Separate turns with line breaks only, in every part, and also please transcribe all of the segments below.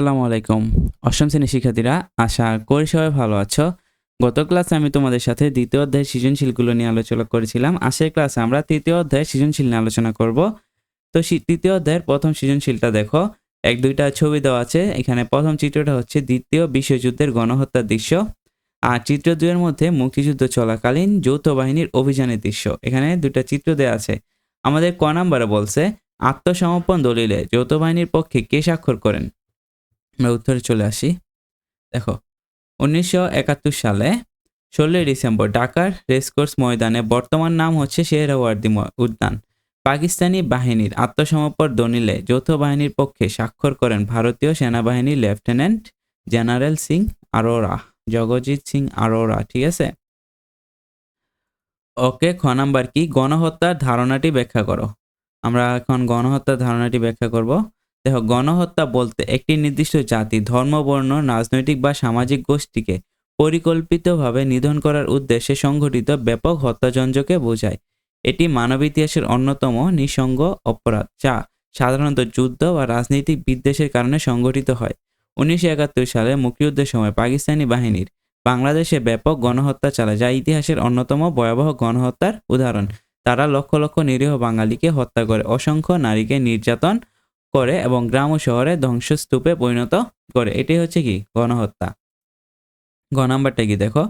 আসসালামু আলাইকুম। অষ্টম শ্রেণির শিক্ষার্থীরা, আশা করি সবাই ভালো আছো। গত ক্লাসে আমি তোমাদের সাথে দ্বিতীয় অধ্যায়ের সৃজনশীলগুলো নিয়ে আলোচনা করেছিলাম। আজকের ক্লাসে আমরা তৃতীয় অধ্যায়ের সৃজনশীল নিয়ে আলোচনা করব। তো তৃতীয় অধ্যায়ের প্রথম সৃজনশীলটা দেখো। এক, দুইটা ছবি দেওয়া আছে। এখানে প্রথম চিত্রটা হচ্ছে দ্বিতীয় বিশ্বযুদ্ধের গণহত্যার দৃশ্য। আর চিত্র দুয়ের মধ্যে মুক্তিযুদ্ধ চলাকালীন যৌথ বাহিনীর অভিযানের দৃশ্য। এখানে দুটা চিত্র দেওয়া আছে। আমাদের ক নাম্বারে বলছে, আত্মসমর্পণ দলিলে যৌথ বাহিনীর পক্ষে কে স্বাক্ষর করেন? আমরা উত্তরে চলে আসি। দেখো, উনিশশো একাত্তর সালে ষোলোই ডিসেম্বর ঢাকার রেসকোর্স ময়দানে বর্তমান নাম হচ্ছে শেহরাওয়ার্দী উদ্যান। পাকিস্তানি বাহিনীর আত্মসমর্পণ দলিলে যৌথ বাহিনীর পক্ষে স্বাক্ষর করেন ভারতীয় সেনাবাহিনীর লেফটেন্যান্ট জেনারেল সিং আরোরা, জগজিৎ সিং আরোরা, ঠিক আছে? ওকে, খ নাম্বার কি? গণহত্যার ধারণাটি ব্যাখ্যা করো। আমরা এখন গণহত্যার ধারণাটি ব্যাখ্যা করব। দেখো গণহত্যা বলতে একটি নির্দিষ্ট জাতি, ধর্ম, বর্ণ, রাজনৈতিক বা সামাজিক গোষ্ঠীকে পরিকল্পিতভাবে নিধন করার উদ্দেশ্যে সংঘটিত ব্যাপক হত্যাযঞ্জকে বোঝায়। এটি মানব ইতিহাসের অন্যতম নিঃসঙ্গ অপরাধ, যা সাধারণত যুদ্ধ বা রাজনৈতিক বিদ্বেষের কারণে সংঘটিত হয়। উনিশশো একাত্তর সালে মুক্তিযুদ্ধের সময় পাকিস্তানি বাহিনীর বাংলাদেশে ব্যাপক গণহত্যা চালায়, যা ইতিহাসের অন্যতম ভয়াবহ গণহত্যার উদাহরণ। তারা লক্ষ লক্ষ নিরীহ বাঙালিকে হত্যা করে, অসংখ্য নারীকে নির্যাতন করে এবং গ্রাম ও শহরে ধ্বংসস্তূপে পরিণত করে। এটি হচ্ছে কি? গণহত্যা। গ নাম্বারটা কি? দেখো।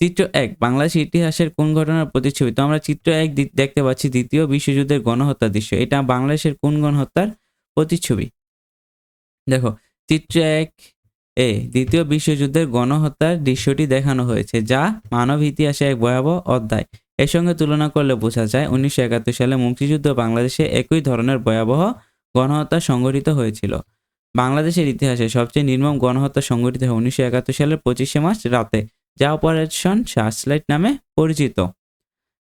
চিত্র এক বাংলাদেশ ইতিহাসের কোন ঘটনার প্রতিচ্ছবি? তো আমরা চিত্র এক দেখতে পাচ্ছি দ্বিতীয় বিশ্বযুদ্ধের গণহত্যা দৃশ্য। এটা বাংলাদেশের কোন গণহত্যার প্রতিচ্ছবি? দেখো, চিত্র এক এ, দ্বিতীয় বিশ্বযুদ্ধের গণহত্যার দৃশ্যটি দেখানো হয়েছে, যা মানব ইতিহাসে এক ভয়াবহ অধ্যায়। এর সঙ্গে তুলনা করলে বোঝা যায়, উনিশশো একাত্তর সালে মুক্তিযুদ্ধ বাংলাদেশে একই ধরনের ভয়াবহ গণহত্যা সংঘটিত হয়েছিল। বাংলাদেশের ইতিহাসে সবচেয়ে নির্মম গণহত্যা সংঘটিত হয় উনিশশো একাত্তর সালের পঁচিশে মার্চ রাতে, যা অপারেশন সার্চলাইট নামে পরিচিত।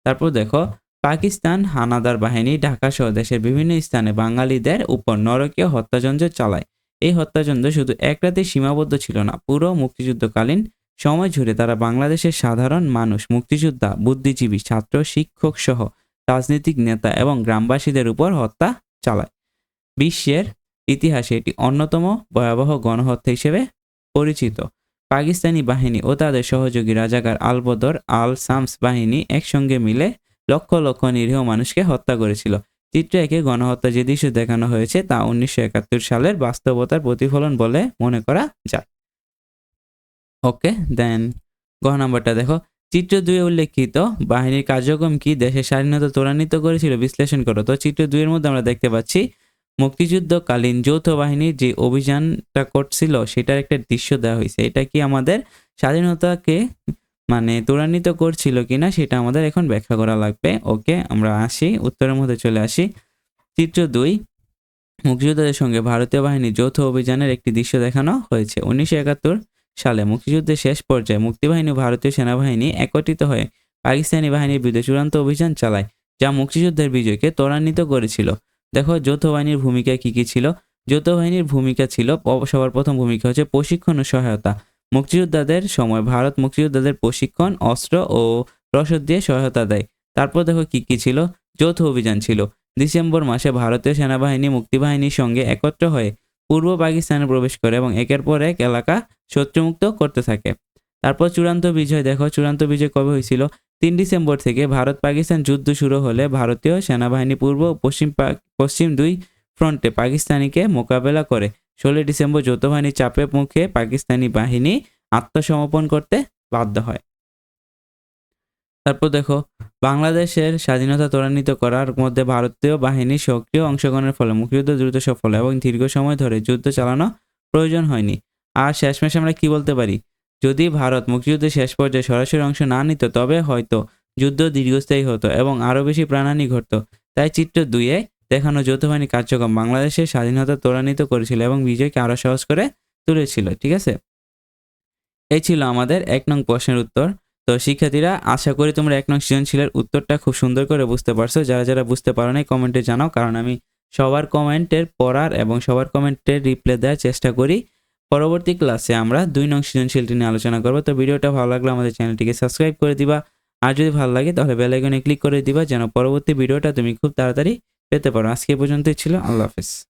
তারপর দেখো, পাকিস্তান হানাদার বাহিনী ঢাকা সহ দেশের বিভিন্ন স্থানে বাঙালিদের উপর নরকীয় হত্যাযজ্ঞ চালায়। এই হত্যাযজ্ঞ শুধু এক রাতে সীমাবদ্ধ ছিল না, পুরো মুক্তিযুদ্ধকালীন সময় জুড়ে তারা বাংলাদেশের সাধারণ মানুষ, মুক্তিযোদ্ধা, বুদ্ধিজীবী, ছাত্র শিক্ষক সহ রাজনৈতিক নেতা এবং গ্রামবাসীদের উপর হত্যা চালায়। বিশ্বের ইতিহাসে এটি অন্যতম ভয়াবহ গণহত্যা হিসেবে পরিচিত। পাকিস্তানি বাহিনী ও তাদের সহযোগী রাজাকার আল বদর আল সামস বাহিনী একসঙ্গে মিলে লক্ষ লক্ষ নিরীহ মানুষকে হত্যা করেছিল। চিত্র একে গণহত্যা যে দৃশ্য দেখানো হয়েছে তা উনিশশো একাত্তর সালের বাস্তবতার প্রতিফলন বলে মনে করা যায়। ওকে, দেন গ নাম্বারটা দেখো। চিত্র দুয়ে উল্লেখিত বাহিনীর কার্যক্রম কি? দেশের স্বাধীনতা ত্বরান্বিত করেছিল? বিশ্লেষণ করো। তো চিত্র দুইয়ের মধ্যে আমরা দেখতে পাচ্ছি মুক্তিযুদ্ধকালীন যৌথ বাহিনীর যে অভিযানটা করছিল, সেটার একটা দৃশ্য দেওয়া হয়েছে। এটা কি আমাদের স্বাধীনতাকে মানে ত্বরান্বিত করছিল কিনা, সেটা আমাদের এখন ব্যাখ্যা করা লাগবে। ওকে, আমরা আসি, উত্তরের মধ্যে চলে আসি। চিত্র দুই, মুক্তিযোদ্ধাদের সঙ্গে ভারতীয় বাহিনীর যৌথ অভিযানের একটি দৃশ্য দেখানো হয়েছে। উনিশশো একাত্তর সালে মুক্তিযুদ্ধের শেষ পর্যায়ে মুক্তিবাহিনী ভারতীয় সেনাবাহিনী একত্রিত হয়ে পাকিস্তানি বাহিনীর বিরুদ্ধে চূড়ান্ত অভিযান চালায়, যা মুক্তিযুদ্ধের বিজয়কে ত্বরান্বিত করেছিল। দেখো, যৌথ বাহিনীর ভূমিকা কি কি ছিল? যৌথ বাহিনীর ভূমিকা ছিল সবার প্রথম ভূমিকা হচ্ছে প্রশিক্ষণ ও সহায়তা। মুক্তিযোদ্ধাদের সময় ভারত মুক্তিযোদ্ধাদের প্রশিক্ষণ, অস্ত্র ও রসদ দিয়ে সহায়তা দেয়। তারপর দেখো কি কি ছিল? যৌথ অভিযান ছিল। ডিসেম্বর মাসে ভারতীয় সেনাবাহিনী মুক্তিবাহিনীর সঙ্গে একত্র হয়ে পূর্ব পাকিস্তানে প্রবেশ করে এবং একের পর এক এলাকা শত্রুমুক্ত করতে থাকে। তারপর চূড়ান্ত বিজয়, দেখো চূড়ান্ত বিজয় কবে হয়েছিল? তিন ডিসেম্বর থেকে ভারত পাকিস্তান যুদ্ধ শুরু হলে ভারতীয় সেনাবাহিনী পূর্ব, পশ্চিম পশ্চিম দুই ফ্রন্টে পাকিস্তানিকে মোকাবেলা করে। ষোলোই ডিসেম্বর যৌথ বাহিনীর চাপের মুখে পাকিস্তানি বাহিনী আত্মসমর্পণ করতে বাধ্য হয়। তারপর দেখো, বাংলাদেশের স্বাধীনতা ত্বরান্বিত করার মধ্যে ভারতীয় বাহিনীর সক্রিয় অংশগ্রহণের ফলে মুক্তিযুদ্ধ দ্রুত সফল এবং দীর্ঘ সময় ধরে যুদ্ধ চালানো প্রয়োজন হয়নি। আর শেষমেশ আমরা কি বলতে পারি? যদি ভারত মুক্তিযুদ্ধের শেষ পর্যায়ে সরাসরি অংশ না নিত, তবে হয়তো যুদ্ধ দীর্ঘস্থায়ী হতো এবং আরও বেশি প্রাণহানি ঘটত। তাই চিত্র দুইয়ে দেখানো যৌথ বাহিনী কার্যক্রম বাংলাদেশের স্বাধীনতা ত্বরান্বিত করেছিল এবং বিজয়কে আরও সহজ করে তুলেছিল, ঠিক আছে? এই ছিল আমাদের এক নং প্রশ্নের উত্তর। তো শিক্ষার্থীরা, আশা করি তোমরা এক নং সৃজনশীলের উত্তরটা খুব সুন্দর করে বুঝতে পারছ। যারা যারা বুঝতে পারো নাই, কমেন্টে জানাও, কারণ আমি সবার কমেন্টের পড়ার এবং সবার কমেন্টের রিপ্লাই দেওয়ার চেষ্টা করি। পরবর্তী ক্লাসে আমরা দুই নং সৃজনশীলটি নিয়ে আলোচনা করব। তো ভিডিওটা ভালো লাগলে আমাদের চ্যানেলটিকে সাবস্ক্রাইব করে দিবা। আর যদি ভালো লাগে, তাহলে বেলাইকনে ক্লিক করে দিবা, যেন পরবর্তী ভিডিওটা তুমি খুব তাড়াতাড়ি পেতে পারো। আজকে পর্যন্তই ছিল। আল্লাহ হাফেজ।